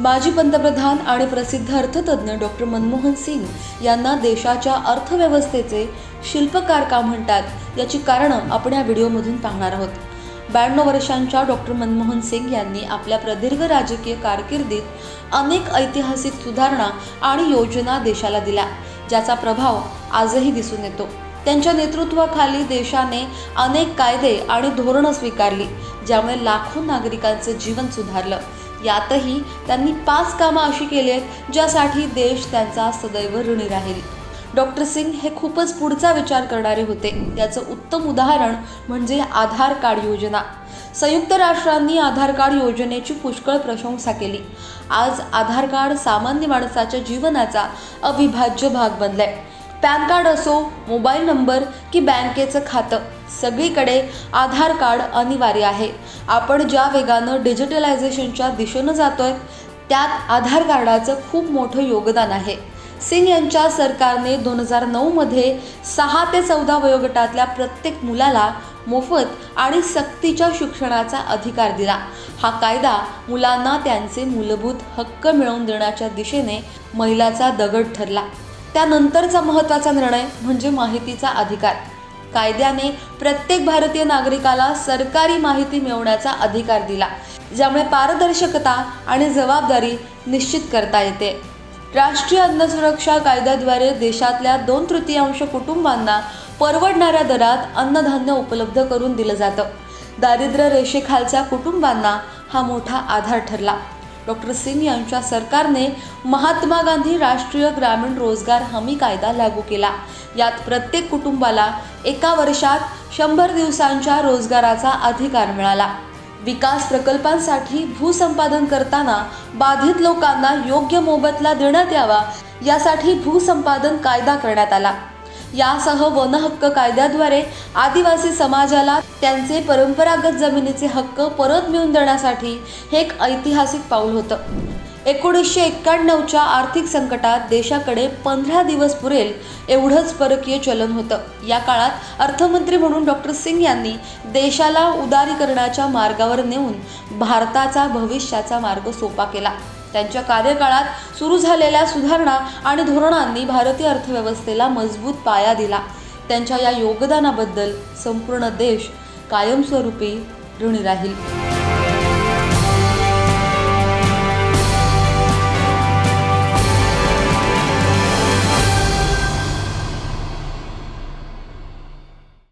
माजी पंतप्रधान आणि प्रसिद्ध अर्थतज्ञ डॉक्टर मनमोहन सिंग यांना देशाच्या अर्थव्यवस्थेचे शिल्पकार का म्हणतात याची कारणं आपण या व्हिडिओमधून पाहणार आहोत. ब्याण्णव वर्षांच्या डॉक्टर मनमोहन सिंग यांनी आपल्या प्रदीर्घ राजकीय कारकिर्दीत अनेक ऐतिहासिक सुधारणा आणि योजना देशाला दिल्या ज्याचा प्रभाव आजही दिसून येतो. त्यांच्या नेतृत्वाखाली देशाने अनेक कायदे आणि धोरणं स्वीकारली ज्यामुळे लाखो नागरिकांचं जीवन सुधारलं. यातही त्यांनी पाच कामं अशी केली आहेत ज्यासाठी देश त्यांचा सदैव ऋणी राहील. डॉक्टर सिंग हे खूपच पुढचा विचार करणारे होते. याचं उत्तम उदाहरण म्हणजे आधार कार्ड योजना. संयुक्त राष्ट्रांनी आधार कार्ड योजनेची पुष्कळ प्रशंसा केली. आज आधार कार्ड सामान्य माणसाच्या जीवनाचा अविभाज्य भाग बनलाय. पॅन कार्ड असो मोबाईल नंबर की बँकेचं खातं सगळीकडे आधार कार्ड अनिवार्य आहे. आपण ज्या वेगानं डिजिटलायझेशनच्या दिशेनं जातोय त्यात आधार कार्डाचं खूप मोठं योगदान आहे. सिंग यांच्या सरकारने दोन हजार नऊमध्ये सहा ते चौदा वयोगटातल्या प्रत्येक मुलाला मोफत आणि सक्तीच्या शिक्षणाचा अधिकार दिला. हा कायदा मुलांना त्यांचे मूलभूत हक्क मिळवून देण्याच्या दिशेने महिलाचा दगड ठरला. त्यानंतरचा महत्त्वाचा निर्णय म्हणजे माहितीचा अधिकार. कायद्याने प्रत्येक भारतीय नागरिकाला सरकारी माहिती मिळवण्याचा अधिकार दिला ज्यामुळे पारदर्शकता आणि जबाबदारी निश्चित करता येते. राष्ट्रीय अन्न सुरक्षा कायद्याद्वारे देशातल्या दोन तृतीयांश कुटुंबांना परवडणाऱ्या दरात अन्नधान्य उपलब्ध करून दिलं जातं. दारिद्र्य रेषेखालच्या कुटुंबांना हा मोठा आधार ठरला. डॉक्टर सिंग यांच्या सरकारने महात्मा गांधी राष्ट्रीय ग्रामीण रोजगार हमी कायदा लागू केला. यात प्रत्येक कुटुंबाला एका वर्षात शंभर दिवसांच्या रोजगाराचा अधिकार मिळाला. विकास प्रकल्पांसाठी भूसंपादन करताना बाधित लोकांना योग्य मोबदला देण्यात यावा यासाठी भूसंपादन कायदा करण्यात आला. यासह वन हक्क कायद्याद्वारे आदिवासी समाजाला त्यांचे परंपरागत जमिनीचे हक्क परत मिळवून देण्यासाठी हे एक ऐतिहासिक पाऊल होतं. एकोणीसशे एक्क्याण्णवच्या आर्थिक संकटात देशाकडे पंधरा दिवस पुरेल एवढंच परकीय चलन होतं. या काळात अर्थमंत्री म्हणून डॉक्टर सिंग यांनी देशाला उदारीकरणाच्या मार्गावर नेऊन भारताचा भविष्याचा मार्ग सोपा केला. त्यांच्या कार्यकाळात सुरू झालेल्या सुधारणा आणि धोरणांनी भारतीय अर्थव्यवस्थेला मजबूत पाया दिला. त्यांच्या या योगदानाबद्दल संपूर्ण देश कायमस्वरूपी ऋणी राहील.